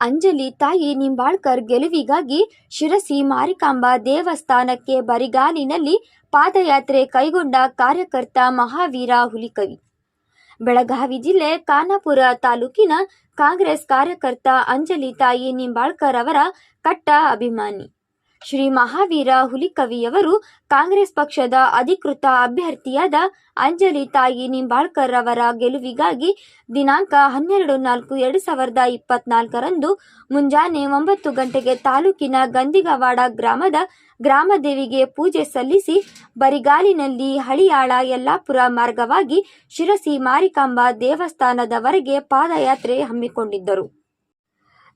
ಅಂಜಲಿ ತಾಯಿ ನಿಂಬಾಳ್ಕರ್ ಗೆಲುವಿಗಾಗಿ ಶಿರಸಿ ಮಾರಿಕಾಂಬಾ ದೇವಸ್ಥಾನಕ್ಕೆ ಬರಿಗಾಲಿನಲ್ಲಿ ಪಾದಯಾತ್ರೆ ಕೈಗೊಂಡ ಕಾರ್ಯಕರ್ತ ಮಹಾವೀರ ಹುಲಿಕವಿ. ಬೆಳಗಾವಿ ಜಿಲ್ಲೆ ಖಾನಾಪುರ ತಾಲೂಕಿನ ಕಾಂಗ್ರೆಸ್ ಕಾರ್ಯಕರ್ತ ಅಂಜಲಿ ತಾಯಿ ನಿಂಬಾಳ್ಕರ್ ಅವರ ಕಟ್ಟ ಅಭಿಮಾನಿ. ಶ್ರೀ ಮಹಾವೀರ ಹುಲಿಕವಿಯವರು ಕಾಂಗ್ರೆಸ್ ಪಕ್ಷದ ಅಧಿಕೃತ ಅಭ್ಯರ್ಥಿಯಾದ ಅಂಜಲಿ ತಾಯಿ ನಿಂಬಾಳ್ಕರ್ ಅವರ ಗೆಲುವಿಗಾಗಿ ದಿನಾಂಕ ಹನ್ನೆರಡು ನಾಲ್ಕು ಎರಡು ಸಾವಿರದ ಇಪ್ಪತ್ನಾಲ್ಕರಂದು ಮುಂಜಾನೆ ಒಂಬತ್ತು ಗಂಟೆಗೆ ತಾಲೂಕಿನ ಗಂದಿಗವಾಡ ಗ್ರಾಮದ ಗ್ರಾಮದೇವಿಗೆ ಪೂಜೆ ಸಲ್ಲಿಸಿ ಬರಿಗಾಲಿನಲ್ಲಿ ಹಳಿಯಾಳ ಯಲ್ಲಾಪುರ ಮಾರ್ಗವಾಗಿ ಶಿರಸಿ ಮಾರಿಕಾಂಬಾ ದೇವಸ್ಥಾನದವರೆಗೆ ಪಾದಯಾತ್ರೆ ಹಮ್ಮಿಕೊಂಡಿದ್ದರು.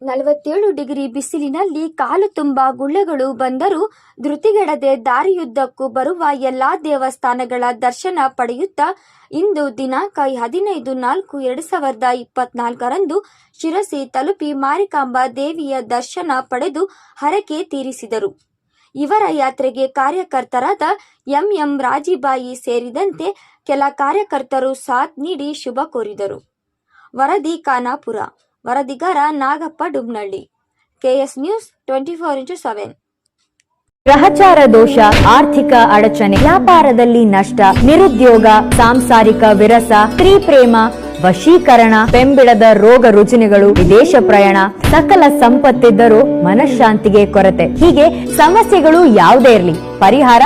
ನಲವತ್ತೇಳು ಡಿಗ್ರಿ ಬಿಸಿಲಿನಲ್ಲಿ ಕಾಲು ತುಂಬ ಗುಳ್ಳೆಗಳು ಬಂದರೂ ಧೃತಿಗೆಡದೆ ದಾರಿಯುದ್ದಕ್ಕೂ ಬರುವ ಎಲ್ಲಾ ದೇವಸ್ಥಾನಗಳ ದರ್ಶನ ಪಡೆಯುತ್ತಾ ಇಂದು ದಿನಾಂಕ ಹದಿನೈದು ನಾಲ್ಕು ಎರಡು ಸಾವಿರದ ಇಪ್ಪತ್ನಾಲ್ಕರಂದು ಶಿರಸಿ ತಲುಪಿ ಮಾರಿಕಾಂಬಾ ದೇವಿಯ ದರ್ಶನ ಪಡೆದು ಹರಕೆ ತೀರಿಸಿದರು. ಇವರ ಯಾತ್ರೆಗೆ ಕಾರ್ಯಕರ್ತರಾದ ಎಂಎಂ ರಾಜಿಬಾಯಿ ಸೇರಿದಂತೆ ಕೆಲ ಕಾರ್ಯಕರ್ತರು ಸಾಥ್ ನೀಡಿ ಶುಭ ಕೋರಿದರು. ವರದಿ Khanapur. ವರದಿಗಾರ Nagappa Dubnalli. KS news twenty four into seven. ಗ್ರಹಚಾರ ದೋಷ, ಆರ್ಥಿಕ ಅಡಚಣೆ, ವ್ಯಾಪಾರದಲ್ಲಿ ನಷ್ಟ, ನಿರುದ್ಯೋಗ, ಸಾಂಸಾರಿಕ ವಿರಸ, ಸ್ತ್ರೀ ಪ್ರೇಮ, ವಶೀಕರಣ, ಬೆಂಬಿಡದ ರೋಗ ರುಜಿನಗಳು, ವಿದೇಶ ಪ್ರಯಾಣ, ಸಕಲ ಸಂಪತ್ತಿದ್ದರೂ ಮನಃಶಾಂತಿಗೆ ಕೊರತೆ. ಹೀಗೆ ಸಮಸ್ಯೆಗಳು ಯಾವುದೇ ಇರಲಿ. ಪರಿಹಾರ